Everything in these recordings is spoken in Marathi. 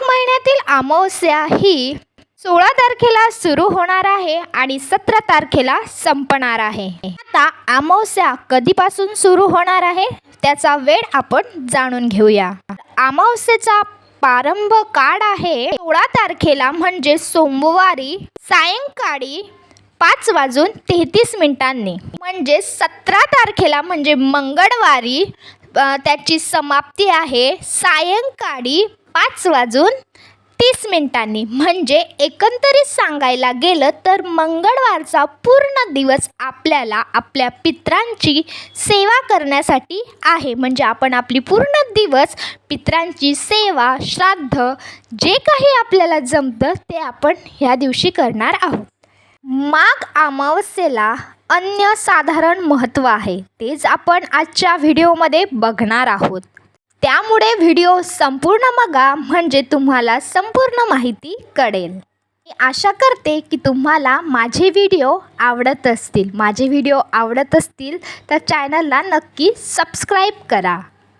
माघ महिन्यातील अमावस्या ही सोळा तारखेला सुरू होणार आहे आणि सतरा तारखेला संपणार आहे. आता अमावस्या कधीपासून सुरू होणार आहे त्याचा वेळ आपण जाणून घेऊया. अमावस्येचा प्रारंभ काळ आहे. सोळा तारखेला म्हणजे सोमवारी सायंकाळी पाच वाजून तेहतीस मिनिटांनी. म्हणजे सतरा तारखेला म्हणजे मंगळवारी त्याची समाप्ती आहे. सायंकाळी पाच वाजून तीस मिनिटांनी. म्हणजे एकंदरीत सांगायला गेलं तर मंगळवारचा पूर्ण दिवस आपल्याला आपल्या पित्रांची सेवा करण्यासाठी आहे. म्हणजे आपण आपली पूर्ण दिवस पित्रांची सेवा श्राद्ध जे काही आपल्याला जमतं ते आपण ह्या दिवशी करणार आहोत. माघ अमावस्येला अन्य साधारण महत्त्व आहे. तेच आपण आजच्या व्हिडिओमध्ये बघणार आहोत. त्यामुळे व्हिडिओ संपूर्ण बघा म्हणजे तुम्हाला संपूर्ण माहिती कळेल. मी आशा करते की तुम्हाला माझे व्हिडिओ आवडत असतील. माझे व्हिडिओ आवडत असतील तर चॅनलला नक्की सबस्क्राईब करा.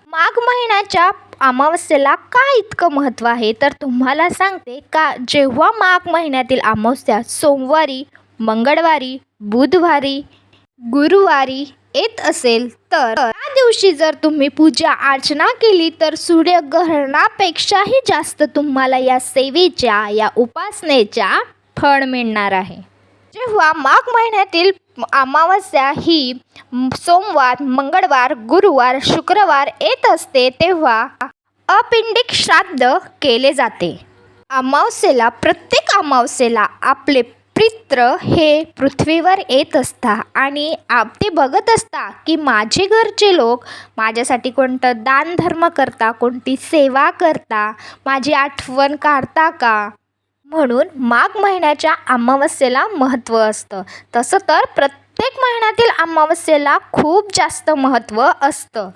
माघ महिन्याच्या अमावस्येला का इतकं महत्त्व आहे? तर तुम्हाला सांगते का जेव्हा माघ महिन्यातील अमावस्या सोमवारी मंगळवारी बुधवारी गुरुवारी येत असेल तर त्या दिवशी जर तुम्ही पूजा अर्चना केली तर सूर्यग्रहणापेक्षाही जास्त तुम्हाला या सेवेच्या या उपासनेच्या फळ मिळणार आहे. जेव्हा माघ महिन्यातील अमावस्या ही सोमवार मंगळवार गुरुवार शुक्रवार येत असते तेव्हा अपिंडिक श्राद्ध केले जाते. अमावस्येला प्रत्येक अमावस्येला आपले पित्र हे पृथ्वीवर येत असता आणि आप ते बघत असता की माझे घरचे लोक माझ्यासाठी कोणतं दानधर्म करता कोणती सेवा करता माझी आठवण काढता का? म्हणून माघ महिन्याच्या अमावस्येला महत्त्व असतं. तसं तर प्रत्येक महिन्यातील अमावस्येला खूप जास्त महत्त्व असतं.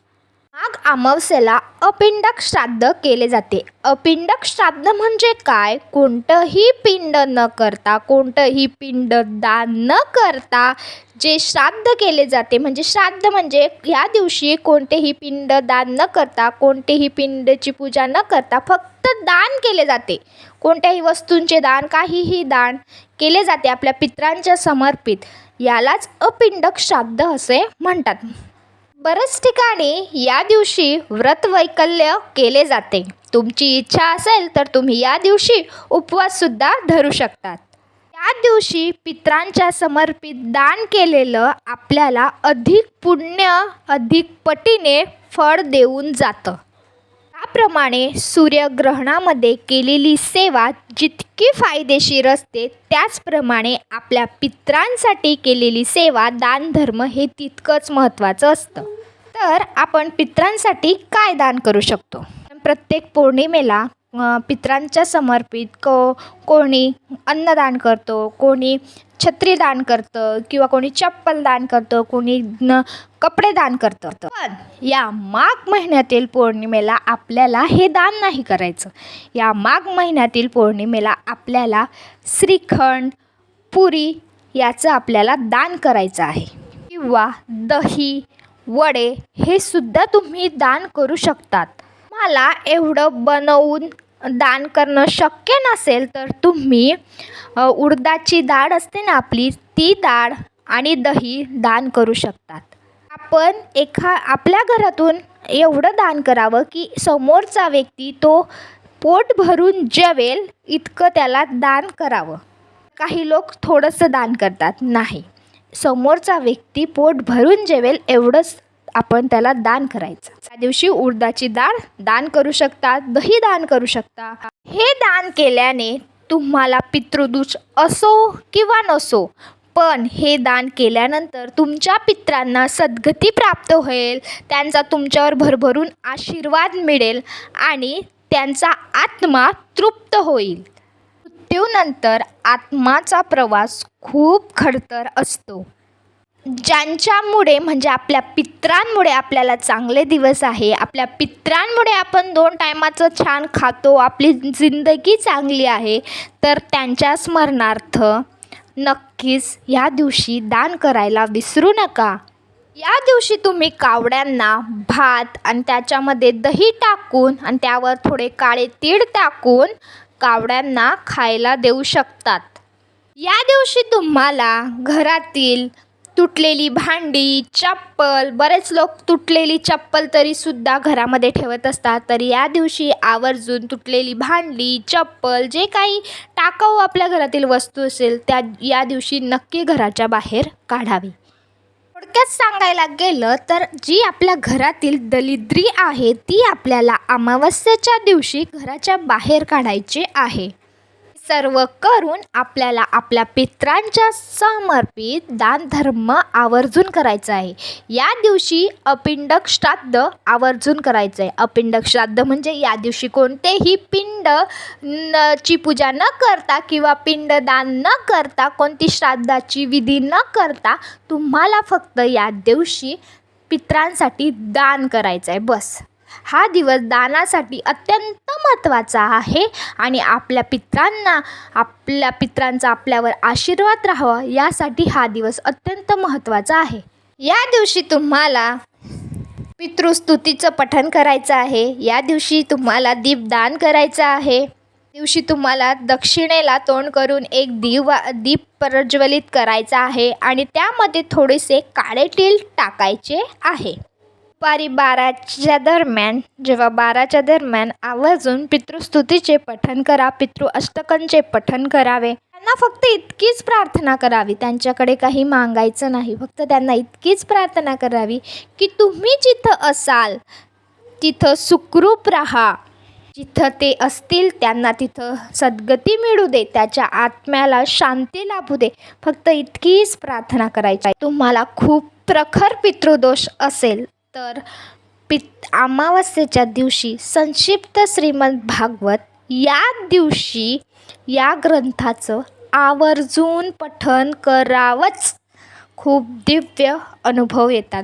अमावस्येला अपिंडक श्राद्ध केले जाते. अपिंडक श्राद्ध म्हणजे काय? कोणतंही पिंड न करता कोणतंही पिंड दान न करता जे श्राद्ध केले जाते म्हणजे श्राद्ध म्हणजे ह्या दिवशी कोणतेही पिंड दान न करता कोणतेही पिंडची पूजा न करता फक्त दान केले जाते. कोणत्याही वस्तूंचे दान काहीही दान केले जाते आपल्या पित्रांच्या समर्पित. यालाच अपिंडक श्राद्ध असे म्हणतात. बऱ्याच ठिकाणी या दिवशी व्रतवैकल्य केले जाते. तुमची इच्छा असेल तर तुम्ही या दिवशी उपवाससुद्धा धरू शकतात. त्या दिवशी पित्रांच्या समर्पित दान केलेलं आपल्याला अधिक पुण्य अधिक पटीने फळ देऊन जातं. त्याप्रमाणे सूर्यग्रहणामध्ये केलेली सेवा जितकी फायदेशीर असते त्याचप्रमाणे आपल्या पित्रांसाठी केलेली सेवा दानधर्म हे तितकंच महत्त्वाचं असतं. तर आपण पित्रांसाठी काय दान करू शकतो? प्रत्येक पौर्णिमेला पित्रांच्या समर्पित को कोणी अन्नदान करतो कोणी छत्री दान करतं किंवा कोणी चप्पल दान करतं कोणी न कपडे दान करतं. पण या माघ महिन्यातील पौर्णिमेला आपल्याला हे दान नाही करायचं. या माघ महिन्यातील पौर्णिमेला आपल्याला श्रीखंड पुरी याचं आपल्याला दान करायचं आहे. किंवा दही वडे हे सुद्धा तुम्ही दान करू शकतात. मला एवढं बनवून दान करणं शक्य नसेल तर तुम्ही उडदाची डाळ असते ना आपली ती डाळ आणि दही दान करू शकतात. आपण एखा आपल्या घरातून एवढं दान करावं की समोरचा व्यक्ती तो पोट भरून जेवेल इतकं त्याला दान करावं. काही लोक थोडंसं दान करतात. नाही. समोरचा व्यक्ती पोट भरून जेवेल एवढंच आपण त्याला दान करायचं. त्या दिवशी उडदाची डाळ दान करू शकता दही दान करू शकता. हे दान केल्याने तुम्हाला पितृदोष असो किंवा नसो पण हे दान केल्यानंतर तुमच्या पित्रांना सद्गती प्राप्त होईल त्यांचा तुमच्यावर भरभरून आशीर्वाद मिळेल आणि त्यांचा आत्मा तृप्त होईल. मृत्यूनंतर आत्माचा प्रवास खूप खडतर असतो. ज्यांच्यामुळे म्हणजे आपल्या पित्रांमुळे आपल्याला चांगले दिवस आहे. आपल्या पित्रांमुळे आपण दोन टायमाचं छान खातो आपली जिंदगी चांगली आहे तर त्यांच्या स्मरणार्थ नक्कीच ह्या दिवशी दान करायला विसरू नका. या दिवशी तुम्ही कावड्यांना भात आणि त्याच्यामध्ये दही टाकून आणि त्यावर थोडे काळे तीळ टाकून कावड्यांना खायला देऊ शकतात. या दिवशी तुम्हाला घरातील तुटलेली भांडी चप्पल बरेच लोक तुटलेली चप्पल तरीसुद्धा घरामध्ये ठेवत असतात. तर या दिवशी आवर्जून तुटलेली भांडी चप्पल जे काही टाकाऊ आपल्या घरातील वस्तू असेल त्या या दिवशी नक्की घराच्या बाहेर काढावी. थोडक्यात सांगायला गेलं तर जी आपल्या घरातील दलिद्री आहे ती आपल्याला अमावस्येच्या दिवशी घराच्या बाहेर काढायची आहे. सर्व करून आपल्याला आपल्या पित्रांच्या समर्पित दानधर्म आवर्जून करायचा आहे. या दिवशी अपिंडक श्राद्ध आवर्जून करायचं आहे अपिंडक श्राद्ध म्हणजे या दिवशी कोणतेही पिंड न ची पूजा न करता किंवा पिंडदान न करता कोणती श्राद्धाची विधी न करता तुम्हाला फक्त या दिवशी पित्रांसाठी दान करायचं आहे बस. हा दिवस दानासाठी अत्यंत महत्त्वाचा आहे आणि आपल्या पित्रांना आपल्या पित्रांचा आपल्यावर आशीर्वाद राहावा यासाठी हा दिवस अत्यंत महत्त्वाचा आहे. या दिवशी तुम्हाला पितृस्तुतीचं पठण करायचं आहे. या दिवशी तुम्हाला दीपदान करायचं आहे. दिवशी तुम्हाला दक्षिणेला तोंड करून एक दिवा दीप प्रज्वलित करायचा आहे आणि त्यामध्ये थोडेसे काळे टील टाकायचे आहे. दुपारी बाराच्या दरम्यान जेव्हा बाराच्या दरम्यान आवर्जून पितृस्तुतीचे पठन करा पितृ अष्टकांचे पठन करावे. त्यांना फक्त इतकीच प्रार्थना करावी. त्यांच्याकडे काही मागायचं नाही. फक्त त्यांना इतकीच प्रार्थना करावी की तुम्ही जिथं असाल तिथं सुखरूप राहा. जिथं ते असतील त्यांना तिथं सद्गती मिळू दे. त्याच्या आत्म्याला शांती लाभू दे. फक्त इतकीच प्रार्थना करायची आहे. तुम्हाला खूप प्रखर पितृदोष असेल. तर पित अमावस्येच्या दिवशी संक्षिप्त श्रीमद भागवत या दिवशी या ग्रंथाचं आवर्जून पठन करावंच. खूप दिव्य अनुभव येतात.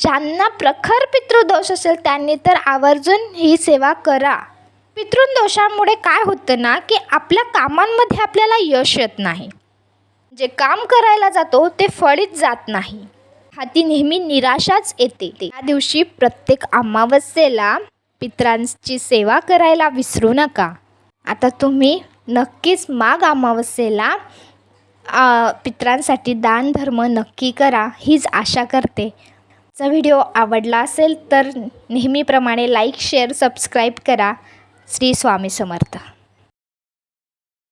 ज्यांना प्रखर पितृदोष असेल त्यांनी तर आवर्जून ही सेवा करा. पितृदोषामुळे काय होतं ना की आपल्या कामांमध्ये आपल्याला यश येत नाही. जे काम करायला जातो ते फळीत जात नाही. हाती नेहमी निराशाच येते. त्या दिवशी प्रत्येक अमावस्येला पित्रांची सेवा करायला विसरू नका. आता तुम्ही नक्कीच माघ अमावस्येला आ, पित्रांसाठी दानधर्म नक्की करा हीच आशा करते. चा व्हिडिओ आवडला असेल तर नेहमीप्रमाणे लाईक शेअर सबस्क्राईब करा. श्री स्वामी समर्थ.